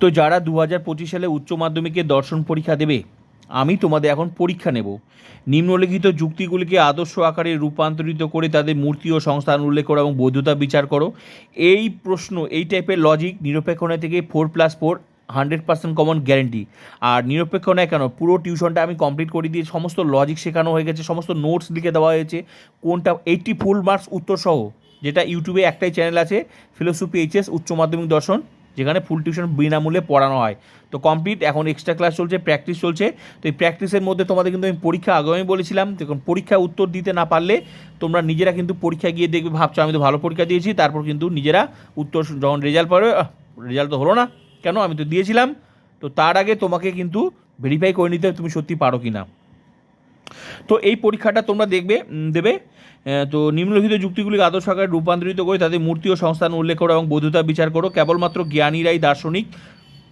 তো যারা দু হাজার পঁচিশ সালে উচ্চ মাধ্যমিকে দর্শন পরীক্ষা দেবে, আমি তোমাদের এখন পরীক্ষা নেব। নিম্নলিখিত যুক্তিগুলিকে আদর্শ আকারে রূপান্তরিত করে তাদের মূর্তি ও সংস্থান উল্লেখ করো এবং বৈধতা বিচার করো। এই প্রশ্ন, এই টাইপের লজিক নিরপেক্ষ নয় থেকে four plus four hundred percent common guarantee আর নিরপেক্ষ নয় কেন? পুরো টিউশনটা আমি কমপ্লিট করে দিয়ে সমস্ত লজিক শেখানো হয়ে গেছে, সমস্ত নোটস লিখে দেওয়া হয়েছে। কোনটা এইটটি ফুল মার্কস উত্তর সহ যেটা ইউটিউবে একটাই চ্যানেল আছে ফিলোসফি এইচএস উচ্চ মাধ্যমিক দর্শন। যেখানে ফুল টিউশন বিনামূল্যে পড়ানো হয়। তো কমপ্লিট এখন এক্সট্রা ক্লাস চলছে প্র্যাকটিস চলছে। তো এই প্র্যাকটিসের মধ্যে তোমাদের কিন্তু আমি পরীক্ষা আগামী বলেছিলাম, দেখুন পরীক্ষা উত্তর দিতে না পারলে তোমরা নিজেরা কিন্তু পরীক্ষা গিয়ে দেখবে, ভাবছ আমি তো ভালো পরীক্ষা দিয়েছি, তারপর কিন্তু নিজেরা উত্তর যখন রেজাল্ট পাবে রেজাল্ট তো হলো না, কেন? আমি তো দিয়েছিলাম। তো তার আগে তোমাকে কিন্তু ভেরিফাই করে নিতে তুমি সত্যি পারো কি না তো এই পরীক্ষাটা তোমরা দেখবে দেবে। তো নিম্নলিখিত যুক্তিগুলিকে আদর্শ আকারে রূপান্তরিত করে তাদের মূর্তি ও সংস্থান উল্লেখ করো এবং বৈধতা বিচার করো। কেবলমাত্র জ্ঞানীরাই দার্শনিক,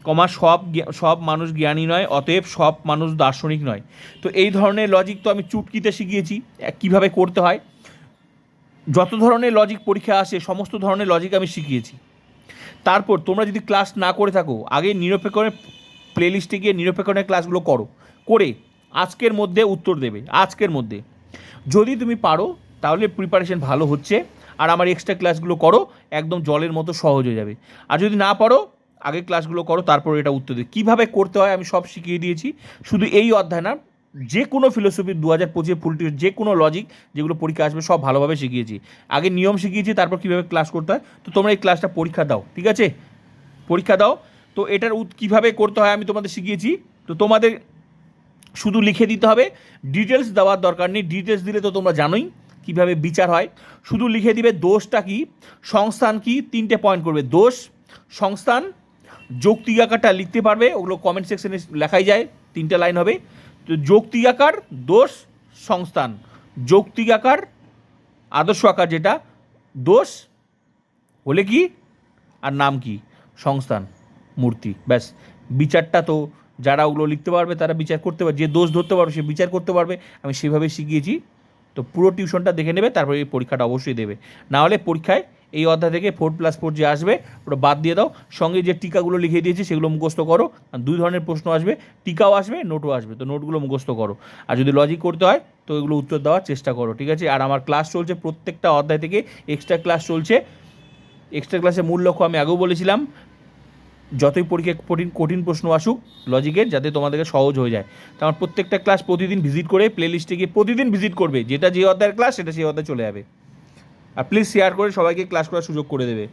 কমা সব সব মানুষ জ্ঞানী নয়, অতএব সব মানুষ দার্শনিক নয়। তো এই ধরনের লজিক তো আমি চুটকিতে শিখিয়েছি কীভাবে করতে হয়। যত ধরনের লজিক পরীক্ষা আসে, সমস্ত ধরনের লজিক আমি শিখিয়েছি। তারপর তোমরা যদি ক্লাস না করে থাকো, আগে নিরপেক্ষণের প্লেলিস্টে গিয়ে নিরপেক্ষণের ক্লাসগুলো করো। করে আজকের মধ্যে উত্তর দেবে, আজকের মধ্যে। যদি তুমি পারো, তাহলে প্রিপারেশন ভালো হচ্ছে, আর আমার এক্সট্রা ক্লাসগুলো করো, একদম জলের মতো সহজ হয়ে যাবে। আর যদি না পারো, আগে ক্লাসগুলো করো, তারপর এটা উত্তর দেবে। কীভাবে করতে হয়, আমি সব শিখিয়ে দিয়েছি। শুধু এই অধ্যায় না, যে কোনো ফিলোসফি দু হাজার পঁচিশে ফুল টিউশন যে কোনো লজিক যেগুলো পরীক্ষা আসবে, সব ভালোভাবে শিখিয়েছি। আগে নিয়ম শিখিয়েছি, তারপর কীভাবে ক্লাস করতে হয়। তো তোমরা এই ক্লাসটা পরীক্ষা দাও, ঠিক আছে? পরীক্ষা দাও। তো এটার কীভাবে করতে হয়, আমি তোমাদের শিখিয়েছি। তো তোমাদের শুধু লিখে দিতে হবে। ডিটেলস দেওয়ার দরকার নেই। ডিটেলস দিলে তো তোমরা জানোই কীভাবে বিচার হয়। শুধু লিখে দিবে দোষটা কি, সংস্থান কি, তিনটে পয়েন্ট করবে। দোষ, সংস্থান, যৌক্তিক আকারটা লিখতে পারবে। ওগুলো কমেন্ট সেকশনে লেখাই যায়। তিনটে লাইন হবে। তো যৌক্তিক আকার, দোষ, সংস্থান। যৌক্তিক আকার, আদর্শ আকার যেটা, দোষ হলে কি আর নাম কি? সংস্থান, মূর্তি। ব্যাস, বিচারটা তো যারা ওগুলো লিখতে পারবে, তারা বিচার করতে পারবে, যে দোষ ধরতে পারবে সে বিচার করতে পারবে। আমি সেভাবে শিখিয়েছি। তো পুরো টিউশনটা দেখে নেবে, তারপরে এই পরীক্ষাটা অবশ্যই দেবে। না হলে পরীক্ষায় এই অধ্যায় থেকে ফোর প্লাস ফোর যে আসবে, ওটা বাদ দিয়ে দাও। সঙ্গে যে টিকাগুলো লিখে দিয়েছি, সেগুলো মুখস্থ করো। আর দুই ধরনের প্রশ্ন আসবে, টিকাও আসবে, নোটও আসবে। তো নোটগুলো মুখস্থ করো। আর যদি লজিক করতে হয়, তো এগুলো উত্তর দেওয়ার চেষ্টা করো, ঠিক আছে? আর আমার ক্লাস চলছে প্রত্যেকটা অধ্যায় থেকে এক্সট্রা ক্লাস চলছে। এক্সট্রা ক্লাসের মূল লক্ষ্য আমি আগেও বলেছিলাম যতই পরীক্ষা কঠিন কঠিন প্রশ্ন আসুক লজিকের যাতে তোমাদেরকে সহজ হয়ে যায়। তো আমার প্রত্যেকটা ক্লাস প্রতিদিন ভিজিট করে প্লে লিস্টে গিয়ে প্রতিদিন ভিজিট করবে। যেটা যে অধ্যায়ের ক্লাস সেটা সেই অধ্যায় চলে যাবে। আর প্লিজ শেয়ার করে সবাইকে ক্লাস করার সুযোগ করে দেবে।